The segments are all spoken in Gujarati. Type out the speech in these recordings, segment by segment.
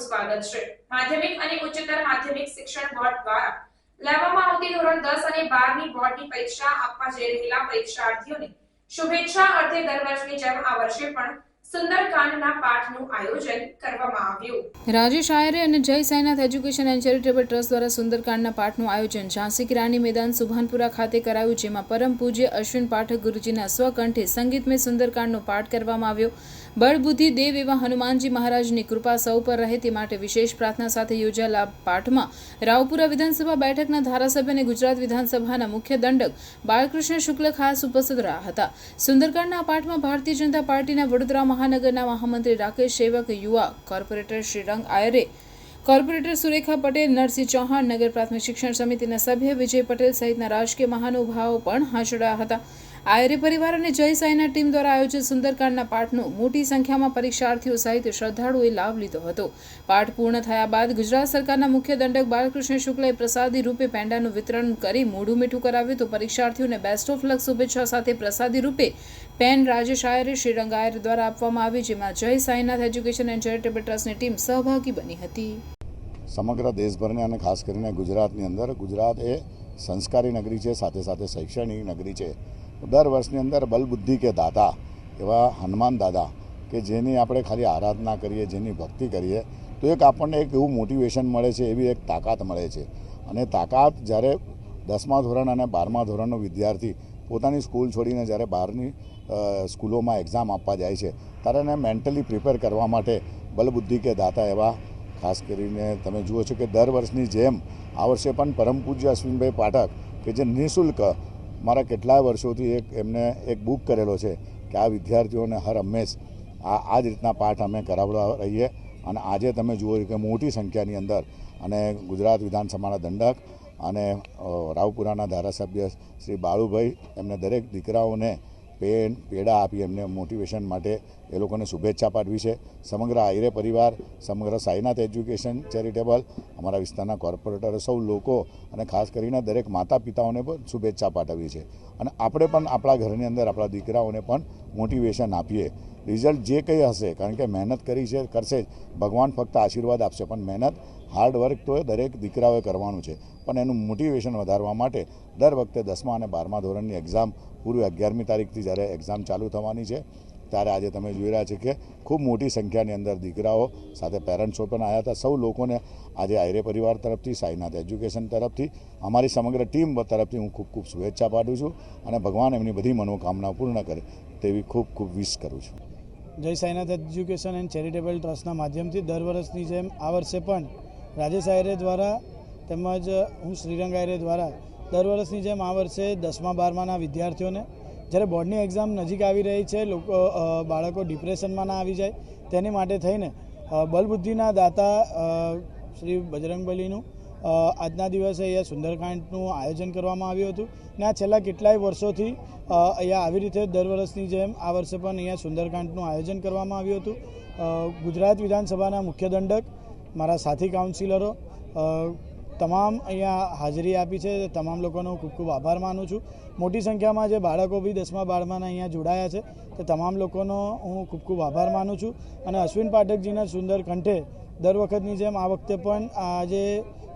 આપનું સ્વાગત છે. માધ્યમિક અને ઉચ્ચતર માધ્યમિક શિક્ષણ બોર્ડ દ્વારા લેવામાં આવતી ધોરણ દસ અને બારની બોર્ડની પરીક્ષા આપવા જઈ રહેલા પરીક્ષાર્થીઓને શુભેચ્છા અર્થે દર વર્ષની જેમ આ વર્ષે પણ રાજેશ આયરે અને Jay Sainath education and charitable trust દ્વારા સુંદરકાંડના પાઠનું આયોજન ઝાંસી રાણી મેદાન સુભાનપુરા ખાતે કરાયું, જેમાં પરમ પૂજ્ય અશ્વિન પાઠક ગુરુજીના સ્વકંઠે સંગીતમય સુંદરકાંડનો પાઠ કરવામાં આવ્યો. બળબુદ્ધિ દેવ એવા હનુમાનજી મહારાજની કૃપા સૌ પર રહે તે માટે વિશેષ પ્રાર્થના સાથે યોજાયેલા પાઠમાં રાવપુરા વિધાનસભા બેઠકના ધારાસભ્ય અને ગુજરાત વિધાનસભાના મુખ્ય દંડક બાળકૃષ્ણ શુક્લ ખાસ ઉપસ્થિત રહ્યા હતા. સુંદરકાંડના પાઠમાં ભારતીય જનતા પાર્ટીના વડોદરા મહાનગરના મહામંત્રી રાકેશ સેવક, યુવા કોર્પોરેટર શ્રીરંગ આયરે, કોર્પોરેટર સુરેખા પટેલ, નરસિંહ ચૌહાણ, નગર પ્રાથમિક શિક્ષણ સમિતિના સભ્ય વિજય પટેલ સહિતના રાજકીય મહાનુભાવો પણ હાજર હતા. આયરે પરિવાર અને જય સાઈના ટીમ દ્વારા આયોજિત સુંદરકાંડના પાઠનો મોટી સંખ્યામાં પરીક્ષાર્થીઓ સહિત શ્રદ્ધાળુઓએ લાભ લીધો હતો. પાઠ પૂર્ણ થયા બાદ ગુજરાત સરકારના મુખ્ય દંડક બાળકૃષ્ણ શુક્લએ પ્રસાદી રૂપે પેંડાનું વિતરણ કરી મોઢું મીઠું કરાવ્યું તો પરીક્ષાર્થીઓને બેસ્ટ ઓફ લક શુભેચ્છા સાથે પ્રસાદી રૂપે પેન રાજેશ આયરે, શ્રીરંગ આયર દ્વારા આપવામાં આવી, જેમાં Jay Sainath education and charitable ટ્રસ્ટની ટીમ સહભાગી બની હતી. સમગ્ર દેશભરને અને ખાસ કરીને ગુજરાતની અંદર, ગુજરાત એ સંસ્કારી નગરી છે, સાથે સાથે શૈક્ષણિક નગરી છે. દર વર્ષની અંદર બલબુદ્ધિ કે દાતા એવા હનુમાન દાદા, કે જેની આપણે ખાલી આરાધના કરીએ, જેની ભક્તિ કરીએ, તો એક આપણને એક એવું મોટિવેશન મળે છે, એવી એક તાકાત મળે છે. અને તાકાત જ્યારે દસમા ધોરણ અને બારમા ધોરણનો વિદ્યાર્થી પોતાની સ્કૂલ છોડીને જ્યારે બહારની સ્કૂલોમાં એક્ઝામ આપવા જાય છે, ત્યારે એને મેન્ટલી પ્રિપેર કરવા માટે બલબુદ્ધિ કે દાતા એવા, ખાસ કરીને તમે જુઓ છો કે દર વર્ષની જેમ આ વર્ષે પણ પરમ પૂજ્ય અશ્વિનભાઈ પાઠક, કે જે નિઃશુલ્ક મારા કેટલાય વર્ષોથી એક એમને એક બુક કરેલો છે કે આ વિદ્યાર્થીઓને હર હંમેશ આ આ જ રીતના પાઠ અમે કરાવડા રહીએ અને આજે તમે જુઓ કે મોટી સંખ્યાની અંદર અને ગુજરાત વિધાનસભાના દંડક અને રાવપુરાના ધારાસભ્ય શ્રી બાળુભાઈ એમને દરેક દીકરાઓને પેન પેડા આપી એમને મોટિવેશન માટે એ લોકોને શુભેચ્છા પાઠવી છે. સમગ્ર આયરે પરિવાર, સમગ્ર સાઈનાથ એજ્યુકેશન ચેરિટેબલ, અમારા વિસ્તારના કોર્પોરેટર સૌ લોકો અને ખાસ કરીને દરેક માતા પિતાઓને પણ શુભેચ્છા પાઠવી છે. અને આપણે પણ આપણા ઘરની અંદર આપણા દીકરાઓને પણ મોટિવેશન આપીએ. રિઝલ્ટ જે કંઈ હશે, કારણ કે મહેનત કરી છે, કરશે ભગવાન ફક્ત આશીર્વાદ આપશે, પણ મહેનત હાર્ડ વર્ક તો દરેક દીકરાઓએ કરવાનું છે. પણ એનું મોટિવેશન વધારવા માટે દર વખતે દસમા અને બારમા ધોરણની એક્ઝામ પૂરી અગિયારમી તારીખથી જ્યારે એક્ઝામ ચાલુ થવાની છે, ત્યારે આજે તમે જોઈ રહ્યા છો કે ખૂબ મોટી સંખ્યાની અંદર દીકરાઓ સાથે પેરેન્ટ્સો પણ આવ્યા હતા. સૌ લોકોને આજે આયરે પરિવાર તરફથી, સાઈનાથ એજ્યુકેશન તરફથી, અમારી સમગ્ર ટીમ તરફથી હું ખૂબ ખૂબ શુભેચ્છા પાઠવું છું અને ભગવાન એમની બધી મનોકામના પૂર્ણ કરે તેવી ખૂબ ખૂબ વિશ કરું છું. જય સાઈનાથ એજ્યુકેશન એન્ડ ચેરિટેબલ ટ્રસ્ટના માધ્યમથી દર વર્ષની જેમ આ વર્ષે પણ રાજેશ આયરે દ્વારા તેમજ હું શ્રીરંગ આયરે દ્વારા દર વર્ષની જેમ આ વર્ષે દસમા, બારમાના વિદ્યાર્થીઓને જ્યારે બોર્ડની એક્ઝામ નજીક આવી રહી છે, લોકો બાળકો ડિપ્રેશનમાં ના આવી જાય તેની માટે થઈને બલબુદ્ધિના દાતા શ્રી બજરંગબલીનું આજના દિવસે અહીંયા સુંદરકાંડનું આયોજન કરવામાં આવ્યું હતું ને આ છેલ્લા કેટલાય વર્ષોથી અહીંયા આવી રીતે દર વર્ષની જેમ આ વર્ષે પણ અહીંયા સુંદરકાંડનું આયોજન કરવામાં આવ્યું હતું. ગુજરાત વિધાનસભાના મુખ્ય દંડક મારા સાથી કાઉન્સિલરો તમામ અહીંયા હાજરી આપી છે. તમામ લોકોનો ખૂબ ખૂબ આભાર માનું છું. મોટી સંખ્યામાં જે બાળકો બી દસમા, બારમાના અહીંયા જોડાયા છે, તે તમામ લોકોનો હું ખૂબ ખૂબ આભાર માનું છું. અને અશ્વિન પાઠકજીના સુંદર કંઠે દર વખતની જેમ આ વખતે પણ આ જે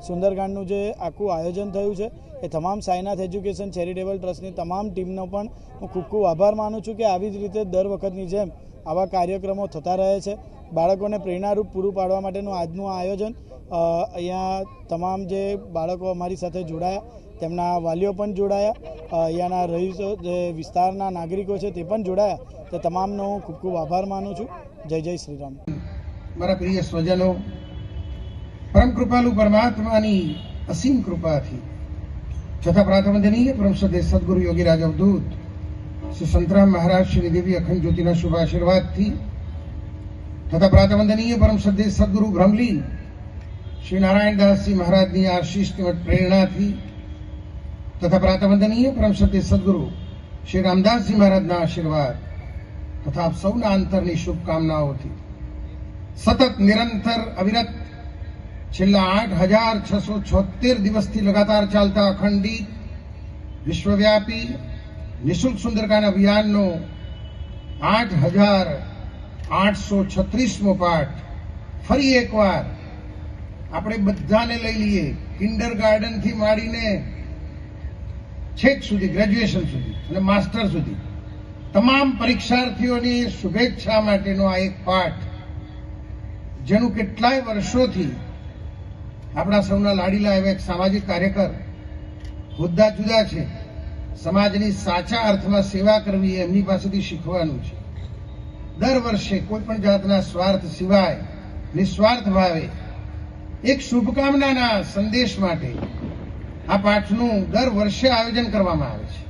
સુંદરકાંડનું જે આખું આયોજન થયું છે, એ તમામ સાયનાથ એજ્યુકેશન ચેરિટેબલ ટ્રસ્ટની તમામ ટીમનો પણ હું ખૂબ ખૂબ આભાર માનું છું કે આવી જ રીતે દર વખતની જેમ આવા કાર્યક્રમો થતા રહે છે. બાળકોને પ્રેરણારૂપ પૂરું પાડવા માટેનું આજનું આયોજન અહીંયા તમામ જે બાળકો અમારી સાથે જોડાયા, તેમના વાલીઓ પણ જોડાયા અહીંયાના રહીશો, જે વિસ્તારના નાગરિકો છે તે પણ જોડાયા, તે તમામનો હું ખૂબ ખૂબ આભાર માનું છું. જય જય શ્રી રામ મારા પ્રિય સ્વજનો, પરમ કૃપાલુ પરમાત્માની અસીમ કૃપાથી છતાં પ્રાતવંદનીય પરમ સદે સદગુરુ યોગીરાજ અવધૂત શ્રી સંતરામ મહારાજ શ્રી દેવી અખંડ જ્યોતિના શુભ આશીર્વાદથી તથા પ્રાતવંદનીય પરમ શ્રદ્ધે સદગુરુ બ્રહ્મલીન શ્રી નારાયણદાસજી મહારાજની આશીષ તેમજ પ્રેરણાથી તથા પ્રાતવંદનીય પરમ શ્રદ્ધે સદગુરુ શ્રી રામદાસજી મહારાજના આશીર્વાદ તથા આપ સૌના અંતરની શુભકામનાઓથી સતત નિરંતર અવિરત છેલ્લા આઠ હજાર છસો છોતેર દિવસથી લગાતાર ચાલતા અખંડિત વિશ્વવ્યાપી નિઃશુલ્ક સુંદરકાંડ અભિયાનનો આઠ હજાર આઠસો છત્રીસમો પાઠ. ફરી એકવાર આપણે બધાને લઈ લઈએ. કિન્ડર ગાર્ડનથી માંડીને છેક સુધી, ગ્રેજ્યુએશન સુધી અને માસ્ટર સુધી. તમામ પરીક્ષાર્થીઓની શુભેચ્છા માટેનો આ એક પાઠ, જેનું કેટલાય વર્ષોથી આપણા સૌના લાડીલા એવા એક સામાજિક કાર્યકર હોદ્દા જુદા છે. સમાજની સાચા અર્થમાં સેવા કરવી એમની પાસેથી શીખવાનું છે. દર વર્ષે કોઈ પણ જાતના સ્વાર્થ સિવાય, નિસ્વાર્થ ભાવે, એક શુભકામનાના સંદેશ માટે આ પાઠનું દર વર્ષે આયોજન કરવામાં આવે છે.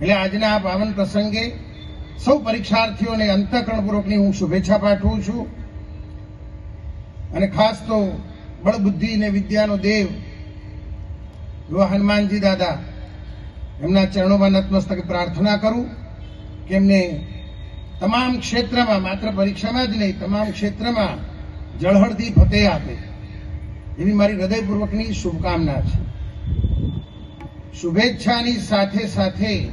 એટલે આજના આ પાવન પ્રસંગે સૌ પરીક્ષાર્થીઓને અંતઃકરણપૂર્વકની હું શુભેચ્છા પાઠવું છું. અને ખાસ તો બળબુદ્ધિ ને વિદ્યાનો દેવ એવા હનુમાનજી દાદા, એમના ચરણોમાં નતમસ્તકે પ્રાર્થના કરું કે એમને તમામ ક્ષેત્રમાં માત્ર પરીક્ષામાં જ નહીં, તમામ ક્ષેત્રમાં જળહળતી ફતેહ આપે. એવી મારી હૃદયપૂર્વકની શુભકામના છે. શુભેચ્છાની સાથે સાથે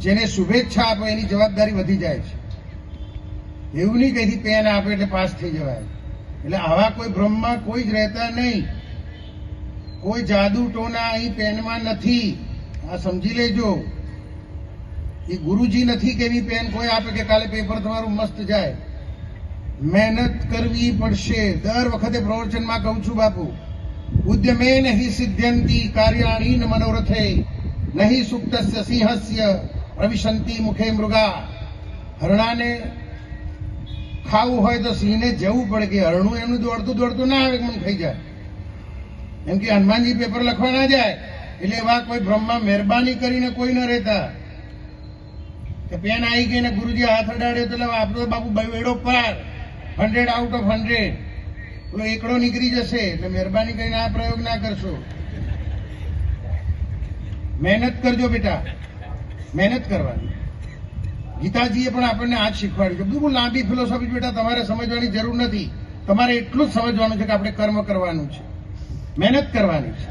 જેને શુભેચ્છા આપે એની જવાબદારી વધી જાય છે. એવું નહીં કઈથી પેન આપે એટલે પાસ થઈ જવાય. એટલે આવા કોઈ ભ્રમમાં કોઈ જ રહેતા નહીં. કોઈ જાદુ ટોના અહીં પેનમાં નથી. આ સમજી લેજો. એ ગુરુજી નથી કે એવી પેન કોઈ આપે કે કાલે પેપર તમારું મસ્ત જાય. મહેનત કરવી પડશે. દર વખતે પ્રવચનમાં કહું છું બાપુ ઉદ્યમે નહીં સિદ્ધ્યંતી કાર્યાણી ન મનોરથે, નહીં સુપ્તસ્ય સિંહસ્ય પ્રવિશંતિ મુખે મૃગા. હરણાને ખાવું હોય તો સિંહને જવું પડે કે હરણું એમનું દોડતું દોડતું ના આવે મને ખાઈ જાય. એમ કે હનુમાનજી પેપર લખવા ના જાય. એટલે એવા કોઈ બ્રહ્મા મહેરબાની કરીને કોઈ ન રહેતા. કે પેન આવી ગઈ ને ગુરુજી હાથ અડાડ્યો તો એટલે આપણો બાપુ બેડો પાર. હંડ્રેડ આઉટ ઓફ હંડ્રેડ પેલો એકડો નીકળી જશે, એટલે મહેરબાની કરીને આ પ્રયોગ ના કરશો. મહેનત કરજો બેટા. મહેનત કરવાની. ગીતાજીએ પણ આપણને આ જ શીખવાડ્યું છે. બિલકુલ લાંબી ફિલોસોફી બેટા, તમારે સમજવાની જરૂર નથી. તમારે એટલું જ સમજવાનું છે કે આપણે કર્મ કરવાનું છે. મહેનત કરવાની છે.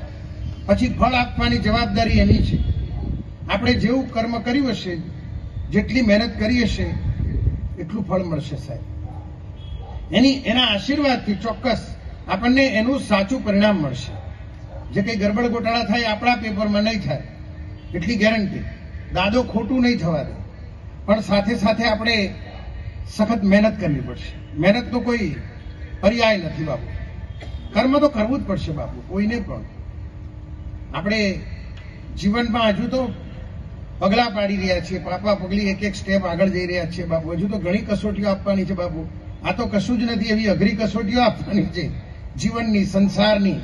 પછી ફળ આપવાની જવાબદારી એની છે. આપણે જેવું કર્મ કર્યું હશે જેટલી મહેનત કરી હશે, એટલું ફળ મળશે સાહેબ. એની, એના આશીર્વાદથી ચોક્કસ આપણને એનું સાચું પરિણામ મળશે. જે કંઈ ગરબડ ગોટાળા થાય, આપણા પેપરમાં નહીં થાય. એટલી ગેરંટી. દાદો ખોટું નહીં થવા દે. પણ સાથે સાથે આપણે સખત મહેનત કરવી પડશે. મહેનત તો કોઈ પર્યાય નથી બાપુ. કર્મ તો કરવું જ પડશે બાપુ, કોઈને પણ. આપણે જીવનમાં હજુ તો પગલા પાડી રહ્યા છીએ. પાપા પગલી એક એક સ્ટેપ આગળ જઈ રહ્યા છીએ બાપુ. હજુ તો ઘણી કસોટીઓ આપવાની છે બાપુ. આ તો કશું જ નથી, એવી અઘરી કસોટીઓ આપવાની છે. જીવનની, સંસારની.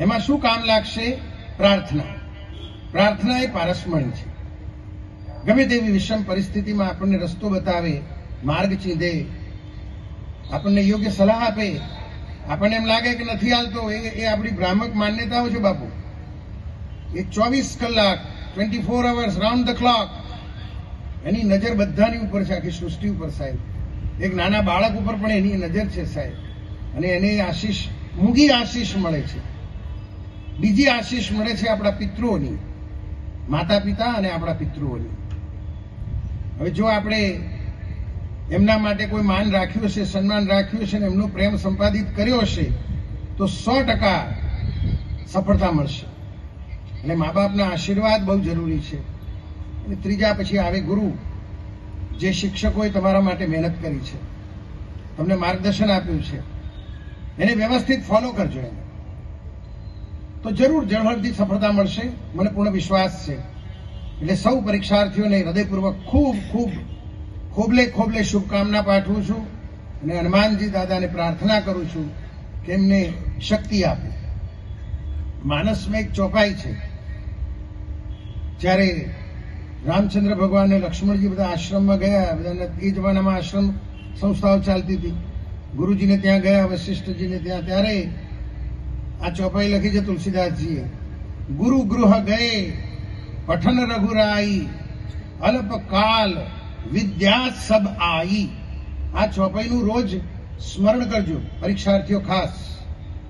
એમાં શું કામ લાગશે? પ્રાર્થના. પ્રાર્થના એ પારસમણી છે. ગમે તેવી વિષમ પરિસ્થિતિમાં આપણને રસ્તો બતાવે, માર્ગ ચીંધે, આપણને યોગ્ય સલાહ આપે. આપણને એમ લાગે કે નથી હાલતો. એ આપણી ભ્રામક માન્યતાઓ છે બાપુ. એ ચોવીસ કલાક twenty four hours round the clock એની નજર બધાની ઉપર છે, આખી સૃષ્ટિ ઉપર સાહેબ. એક નાના બાળક ઉપર પણ એની નજર છે સાહેબ. અને એને આશીષ, મૂગી આશીષ મળે છે. બીજી આશીષ મળે છે આપણા પિતૃઓની. માતા પિતા અને આપણા પિતૃઓની. હવે જો આપણે એમના માટે કોઈ માન રાખ્યું છે સન્માન રાખ્યું છે ને એમનો પ્રેમ સંપાદિત કર્યો હશે, તો સો ટકા સફળતા મળશે. અને મા બાપના આશીર્વાદ બહુ જરૂરી છે. અને ત્રીજા પછી આવે ગુરુ, જે શિક્ષકોએ તમારા માટે મહેનત કરી છે. તમને માર્ગદર્શન આપ્યું છે. એને વ્યવસ્થિત ફોલો કરજો એને. તો જરૂર જળહળથી સફળતા મળશે, મને પૂર્ણ વિશ્વાસ છે. એટલે સૌ પરીક્ષાર્થીઓને હૃદયપૂર્વક ખૂબ ખૂબ, ખોબલે ખોબલે શુભકામના પાઠવું છું અને હનુમાનજી દાદાને પ્રાર્થના કરું છું કે એમને શક્તિ આપે. માનસમાં એક ચોપાઈ છે. જ્યારે રામચંદ્ર ભગવાન અને લક્ષ્મણજી બધા આશ્રમમાં ગયા, બધાને એ જમાનામાં આશ્રમ સંસ્થાઓ ચાલતી હતી. ગુરુજીને ત્યાં ગયા વશિષ્ઠજીને ત્યાં. ત્યારે આ ચોપાઈ લખી છે તુલસીદાસજીએ, ગુરુ ગૃહ ગયે, પઠન રઘુરાઈ અલ્પકાલ વિદ્યા સબ આઈ. આ ચોપાઈનું રોજ સ્મરણ કરજો, પરીક્ષાર્થીઓ ખાસ.